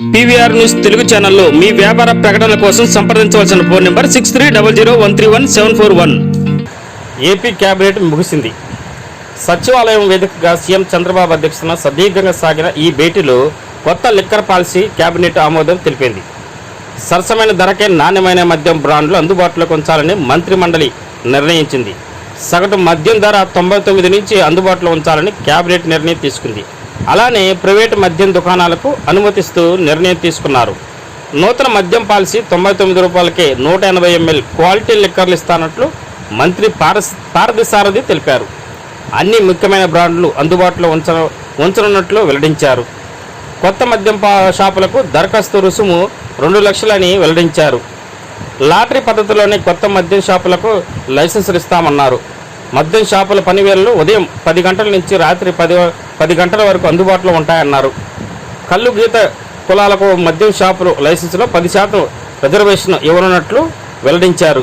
PVR news Telugu ఛానల్లో మీ వ్యాపార ప్రకటనల కోసం సంప్రదించవలసిన phone number six three double zero one three one seven four one. AP cabinet ముగిసింది. సచివాలయం వేదికగా సీఎం చంద్రబాబు అధ్యక్షతన సుదీర్ఘంగా సాగిన ఈ భేటీలో కొత్త లిక్కర్ పాలసీ కేబినెట్ ఆమోదం తెలిపింది. సరసమైన ధరకే నాణ్యమైన మద్యం బ్రాండ్లు అందుబాటులోకి ఉంచాలని మంత్రి మండలి నిర్ణయించింది. సగటు మద్యం ధర తొంభై తొమ్మిది నుంచి అందుబాటులో ఉంచాలని కేబినెట్ నిర్ణయం తీసుకుంది. అలానే ప్రైవేటు మద్యం దుకాణాలకు అనుమతిస్తూ నిర్ణయం తీసుకున్నారు. నూతన మద్యం పాలసీ తొంభై తొమ్మిది రూపాయలకే నూట ఎనభై ఎంఎల్ క్వాలిటీ లిక్కర్లు ఇస్తానట్లు మంత్రి పారస్ పారదిసారథి తెలిపారు. అన్ని ముఖ్యమైన బ్రాండ్లు అందుబాటులో ఉంచ ఉంచనున్నట్లు వెల్లడించారు. కొత్త మద్యం షాపులకు దరఖాస్తు రుసుము రెండు లక్షలని వెల్లడించారు. లాటరీ పద్ధతిలోనే కొత్త మద్యం షాపులకు లైసెన్సులు ఇస్తామన్నారు. మద్యం షాపుల పనివేళ్ళు ఉదయం పది గంటల నుంచి రాత్రి పది పది గంటల వరకు అందుబాటులో ఉంటాయన్నారు. కళ్ళు గీత కులాలకు మద్యం షాపులు లైసెన్సులో పది శాతం రిజర్వేషన్ ఇవ్వనున్నట్లు వెల్లడించారు.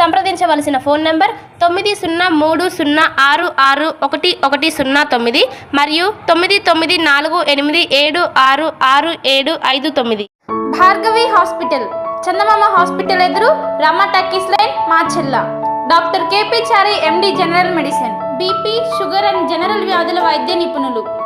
సంప్రదించవలసిన ఫోన్ నంబర్ తొమ్మిది సున్నా మూడు సున్నా ఆరు ఆరు ఒకటి ఒకటి సున్నా తొమ్మిది మరియు తొమ్మిది తొమ్మిది నాలుగు ఎనిమిది ఏడు ఆరు ఆరు ఏడు ఐదు తొమ్మిది. భార్గవి హాస్పిటల్ చందమామ హాస్పిటల్ ఎదురు Rama talkies line Macherla doctor K P Chari MD general medicine. BP sugar and general వ్యాధుల వైద్య నిపుణులు.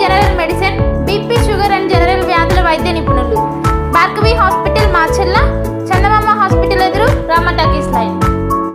general medicine BP